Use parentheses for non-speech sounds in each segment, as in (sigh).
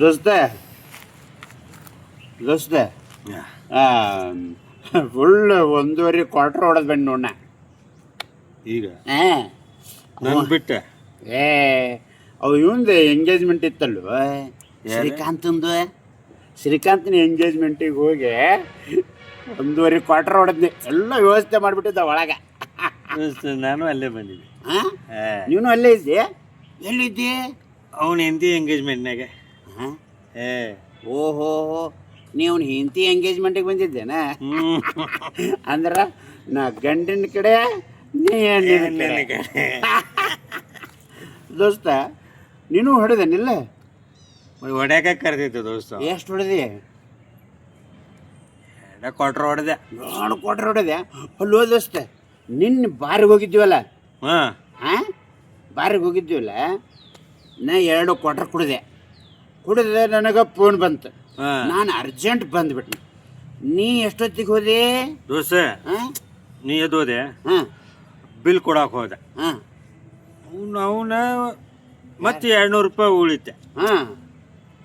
ದೋಸ್ತ ದೋಸ್ತ ಫುಲ್ ಒಂದೂವರೆ ಕ್ವಾರ್ಟರ್ ಹೊಡೆದ್ ಬಂದು ನೋಡ ಈಗ? ಹಾಂ. ನನ್ ಬಿಟ್ಟೆ. ಏ ಅವು ಇವಂದು ಎಂಗೇಜ್ಮೆಂಟ್ ಇತ್ತಲ್ವ? ಶ್ರೀಕಾಂತಂದು? ಶ್ರೀಕಾಂತನ ಎಂಗೇಜ್ಮೆಂಟಿಗೆ ಹೋಗಿ ಒಂದೂವರೆ ಕ್ವಾರ್ಟರ್ ಹೊಡೆದ್ನಿ ಎಲ್ಲ ವ್ಯವಸ್ಥೆ ಮಾಡಿಬಿಟ್ಟಿದ್ದ ಒಳಗೆ. ನಾನು ಅಲ್ಲೇ ಬಂದಿದ್ದೆ. ಹಾಂ? ನೀನು ಅಲ್ಲೇ ಇದ್ದಿ? ಎಲ್ಲಿದ್ದಿ? ಅವನ ಹೆಂಡತಿ ಎಂಗೇಜ್ಮೆಂಟ್ನಾಗೆ ಏ ಓಹೋ ನೀವು ಹೆಂಡತಿ ಎಂಗೇಜ್ಮೆಂಟಿಗೆ ಬಂದಿದ್ದೇನ? ಅಂದ್ರ ನಾ ಗಂಡಿನ ಕಡೆ ನೀ ಹೆಣ್ಣಿನ ಕಡೆ. (laughs) ದೋಸ್ತ ನೀನು ಹೊಡೆದೇನಿಲ್ಲ? ಹೊಡ್ಯಾಕ ಕರೆದಿತ್ತು ದೋಸ್ತ. ಎಷ್ಟು ಹೊಡೆದಿ? ಕ್ವಾರ್ಟರ್ ಹೊಡೆದೆ. ನಾನು ಕೊಟ್ರೆ ಹೊಡೆದೆ ಅಲ್ಲೋ ದೋಸ್ತ ನಿನ್ನ ಬಾರಿಗೆ ಹೋಗಿದ್ದೀವಲ್ಲ ಹಾ. ಹಾಂ ಬಾರಿಗೆ ಹೋಗಿದ್ದೀವಲ್ಲ ನಾ ಎರಡು ಕ್ವಾರ್ಟರ್ ಕುಡಿದೆ. ಕುಡಿದೆ ನನಗೆ ಫೋನ್ ಬಂತು. ಹಾ. ನಾನು ಅರ್ಜೆಂಟ್ ಬಂದ್ಬಿಟ್ನಿ. ನೀ ಎಷ್ಟೊತ್ತಿಗೆ ಹೋದೆ? ದೋಸೆ ಹಾಂ? ನೀ ಎದ್ದೋದೆ ಹಾಂ. ಬಿಲ್ ಕೊಡಕ್ಕೆ ಹೋದೆ. ಹಾಂ. ಅವ್ನು ಅವನ ಮತ್ತೆ ಎರಡ್ನೂರು ರೂಪಾಯಿ ಉಳಿತೆ. ಹಾಂ.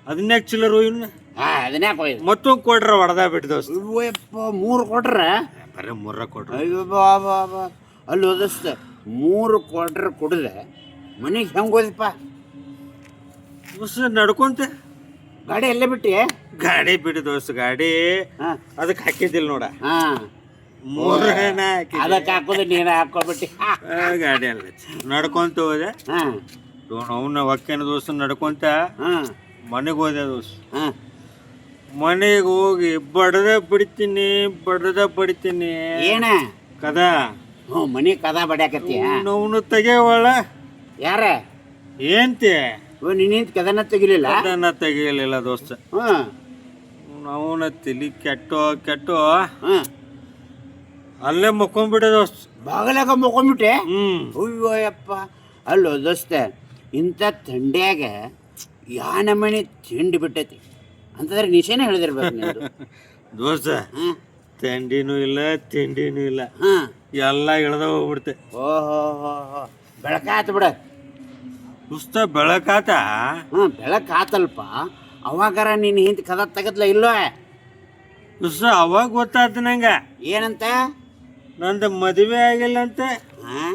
ಅದನ್ನೇ ಚಿಲ್ಲರು ಇನ್ನು ಹಾಂ ಅದನ್ನೇ ಹೋಯ್ತು ಮತ್ತೊಂದು ಕೊಟ್ರ ಹೊಡೆದ ಬಿಟ್ಟು ದೋಸ್ತ. ಮೂರು ಕೊಡ್ರ? ಬರೀ ಮೂರ ಕೊಟ್ರು ಅಯ್ಯೋ ಬಾ ಬಾ ಬಾ. ಅಲ್ಲಿ ಓದಿಸ್ತ ಮೂರು ಕ್ವಾರ್ಟರ್ ಕುಡಿದೆ. ಮನೆಗೆ ಹೆಂಗೆ ಹೋದಪ್ಪ ದೋಸ್ತ ನಡ್ಕೊಂತ. ಗಾಡಿ ಎಲ್ಲ ಬಿಟ್ಟಿ ಗಾಡಿ ಬಿಡಿ ದೋಸ್ತ ಗಾಡಿ. ಹಾಂ. ಅದಕ್ಕೆ ಹಾಕಿದ್ದಿಲ್ಲ ನೋಡ. ಹಾಂ. ಮೂರನ ಅದಕ್ಕೆ ಹಾಕೋದು ನೀನು ಹಾಕೋಬಿಟ್ಟಿ. ಗಾಡಿ ಅಲ್ಲ. ನಡ್ಕೊಂತ ಹೋದೆ. ಹಾಂ. ಅವನ ಒಕ್ಕೇನ ದೋಸ್ತ ನಡ್ಕೊಂತ ಹಾಂ. ಮನೆಗೆ ಹೋದೆ ದೋಸ್ತ. ಹಾಂ. ಮನೆಗೆ ಹೋಗಿ ಬಡದ ಬಿಡ್ತೀನಿ ಬಡದ ಬಡಿತೀನಿ. ಏನ? ಕದ. ಹ್ಞೂ ಮನೆ ಕದ ಬಡ್ಯಾಕತ್ತೀಯ ಅವನು ತೆಗೆವಳ. ಯಾರ? ಏಂತೆ? ಓ ನಿನ್ನಿಂತ ಕದನ ತೆಗಿಲಿಲ್ಲ? ಅದನ್ನ ತೆಗಿಯಲಿಲ್ಲ ದೋಸ್ತ. ಹಾಂ. ಅವನ ತಲಿ ಕೆಟ್ಟೋ ಕೆಟ್ಟೋ. ಹಾಂ. ಅಲ್ಲೇ ಮಕ್ಕೊಂಡ್ಬಿಟ್ಟೆ ದೋಸ್ತ. ಬಾಗಲಾಗ ಮುಕೊಂಬಿಟ್ಟೆ ಹ್ಮ್. ಅಯ್ಯೋ ಯಪ್ಪ. ಅಲ್ಲೋ ದೋಸ್ತ ಇಂಥ ಥಂಡ್ಯಾಗ ಯಾ ಮನೆ ತಿಂಡಿ ಬಿಟ್ಟೈತಿ? ಅಂತಂದ್ರೆ ನಿಶೇನೆ ಹೇಳಿದಿರ್ಬೇಕು ನೀನು (laughs) ದೋಸ್ತ ಹಾಂ. ತಿಂಡಿನೂ ಇಲ್ಲ ತಿಂಡಿನೂ ಇಲ್ಲ. ಹಾಂ. ಎಲ್ಲ ಇಳ್ದ ಹೋಗ್ಬಿಡ್ತೆ ಓಹೋ ಬೆಳಕಾತು ಬಿಡ. ದೋಸ್ತ ಬೆಳಕಾತ? ಹ್ಞೂ ಬೆಳಕಾತಲ್ಪ. ಅವಾಗಾರ ನೀನು ಹಿಂದೆ ಕದ ತೆಗದ್ಲ ಇಲ್ಲೋ? ಪುಸ್ತ ಅವಾಗ ಗೊತ್ತಾತ ನಂಗೆ. ಏನಂತ? ನಂದು ಮದುವೆ ಆಗಿಲ್ಲ ಅಂತ ಹಾಂ